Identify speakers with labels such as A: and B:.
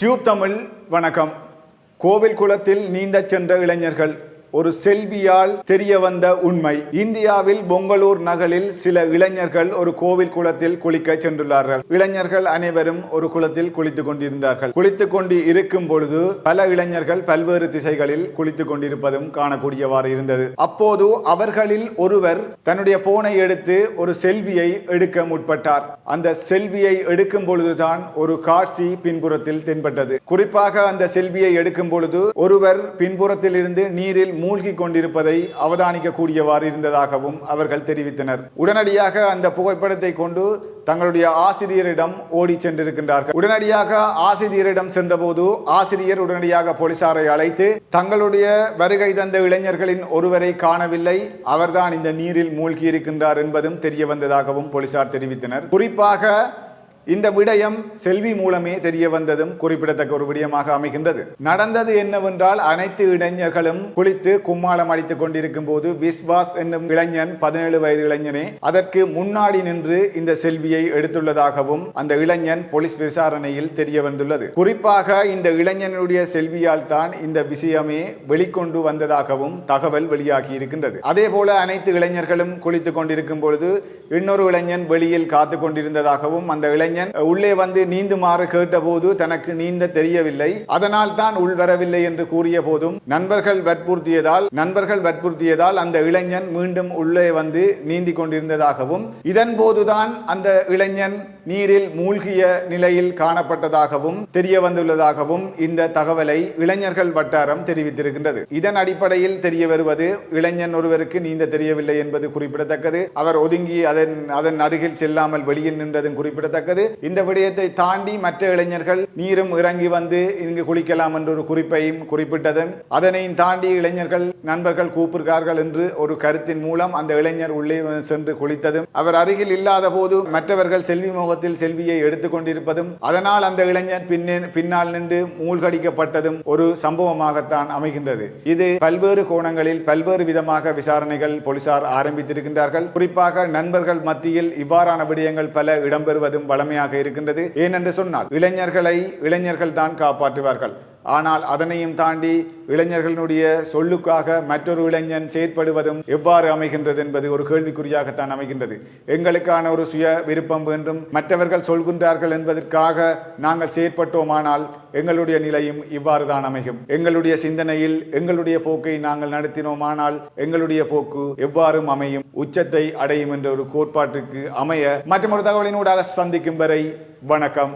A: Tube Tamil வணக்கம். கோவில் குளத்தில் நீந்தச் சென்ற இளைஞர்கள் ஒரு செல்வியால் தெரிய வந்த உண்மை. இந்தியாவில் பொங்கலூர் நகரில் சில இளைஞர்கள் ஒரு கோவில் குளத்தில் குளிக்க சென்றுள்ளார்கள். இளைஞர்கள் அனைவரும் ஒரு குளத்தில் குளித்துக் கொண்டிருந்தார்கள். குளித்துக் கொண்டு இருக்கும் பொழுது பல இளைஞர்கள் பல்வேறு திசைகளில் குளித்துக் கொண்டிருப்பதும் காணக்கூடியவாறு இருந்தது. அப்போது அவர்களில் ஒருவர் தன்னுடைய போனை எடுத்து ஒரு செல்வியை எடுக்க முற்பட்டார். அந்த செல்வியை எடுக்கும் பொழுதுதான் ஒரு காட்சி பின்புறத்தில் தென்பட்டது. குறிப்பாக அந்த செல்வியை எடுக்கும் பொழுது ஒருவர் பின்புறத்தில் இருந்து நீரில் மூழ்கி கொண்டிருப்பதை அவதானிக்க கூடியவாறு இருந்ததாகவும் அவர்கள் தெரிவித்தனர். உடனடியாக அந்த புகைப்படத்தை கொண்டு தங்களுடைய ஆசிரியரிடம் ஓடி சென்றிருக்கின்றார்கள். உடனடியாக ஆசிரியரிடம் சென்றபோது ஆசிரியர் உடனடியாக போலீசாரை அழைத்து தங்களுடைய வருகை தந்த இளைஞர்களின் ஒருவரை காணவில்லை அவர்தான் இந்த நீரில் மூழ்கி இருக்கின்றார் என்பதும் தெரிய வந்ததாகவும் போலீசார் தெரிவித்தனர். குறிப்பாக இந்த விடயம் செல்வி மூலமே தெரிய வந்ததும் குறிப்பிடத்தக்க ஒரு விடயமாக அமைகின்றது. நடந்தது என்னவென்றால் அனைத்து இளைஞர்களும் குளித்து கும்மாளம் அடித்துக் கொண்டிருக்கும் போது விஸ்வாஸ் என்னும் இளைஞன் பதினேழு வயது இளைஞனே அதற்கு முன்னாடி நின்று இந்த செல்வியை எடுத்துள்ளதாகவும் அந்த இளைஞன் போலீஸ் விசாரணையில் தெரிய வந்துள்ளது. குறிப்பாக இந்த இளைஞனுடைய செல்வியால் தான் இந்த விஷயமே வெளிக்கொண்டு வந்ததாகவும் தகவல் வெளியாகி இருக்கின்றது. அதே போல அனைத்து இளைஞர்களும் குளித்துக் கொண்டிருக்கும் பொழுது இன்னொரு இளைஞன் வெளியில் காத்து கொண்டிருந்ததாகவும் அந்த இளைஞன் உள்ளே வந்து நீந்துமாறு கேட்டபோது தனக்கு நீந்த தெரியவில்லை. அதனால் தான் உள் வரவில்லை என்று கூறிய போதும் நண்பர்கள் வற்புறுத்தியதால் நண்பர்கள் வற்புறுத்தியதால் அந்த இளைஞன் மீண்டும் உள்ளே வந்து நீந்தி கொண்டிருந்ததாகவும் இதன் போதுதான் அந்த இளைஞன் நீரில் மூழ்கிய நிலையில் காணப்பட்டதாகவும் தெரிய வந்துள்ளதாகவும் இந்த தகவலை இளைஞர்கள் வட்டாரம் தெரிவித்திருக்கின்றது. இதன் அடிப்படையில் தெரிய வருவது இளைஞன் ஒருவருக்கு நீந்த தெரியவில்லை என்பது குறிப்பிடத்தக்கது அவர் ஒதுங்கி அதன் அதன் அருகில் செல்லாமல் வெளியில் நின்றதும் குறிப்பிடத்தக்கது இந்த விடயத்தை தாண்டி மற்ற இளைஞர்கள் நீரும் இறங்கி வந்து இங்கு குளிக்கலாம் என்ற ஒரு குறிப்பையும் குறிப்பிட்டதும் அதனையும் தாண்டி இளைஞர்கள் நண்பர்கள் கூப்பிடுகிறார்கள் என்று ஒரு கருத்தின் மூலம் அந்த இளைஞர் உள்ளே சென்று குளித்ததும் அவர் அருகில் இல்லாத போது மற்றவர்கள் செல்வி முகத்தில் செல்வியை எடுத்துக்கொண்டிருப்பதும் அதனால் அந்த இளைஞர் பின்னே பின்னால் நின்று மூழ்கடிக்கப்பட்டதும் ஒரு சம்பவமாகத்தான் அமைகின்றது. இது பல்வேறு கோணங்களில் பல்வேறு விதமாக விசாரணைகள் போலீசார் ஆரம்பித்திருக்கின்றார்கள். குறிப்பாக நண்பர்கள் மத்தியில் இவ்வாறான விடயங்கள் பல இடம்பெறுவதும் வளம் கடமையாக இருக்கின்றது. ஏனென்று சொன்னால் இளைஞர்களை இளைஞர்கள் தான் காப்பாற்றுவார்கள். ஆனால் அதனையும் தாண்டி இளைஞர்களுடைய சொல்லுக்காக மற்றொரு இளைஞன் செயற்படுவதும் எவ்வாறு அமைகின்றது என்பது ஒரு கேள்விக்குறியாகத்தான் அமைகின்றது. எங்களுக்கான ஒரு சுய விருப்பம் வேண்டும் மற்றவர்கள் சொல்கின்றார்கள் என்பதற்காக நாங்கள் செயற்பட்டோமானால் எங்களுடைய நிலையும் இவ்வாறு தான் அமையும். எங்களுடைய சிந்தனையில் எங்களுடைய போக்கை நாங்கள் நடத்தினோமானால் எங்களுடைய போக்கு எவ்வாறும் அமையும். உச்சத்தை அடையும் என்ற ஒரு கோட்பாட்டுக்கு அமைய மற்றொரு தகவலினூடாக சந்திக்கும் வரை வணக்கம்.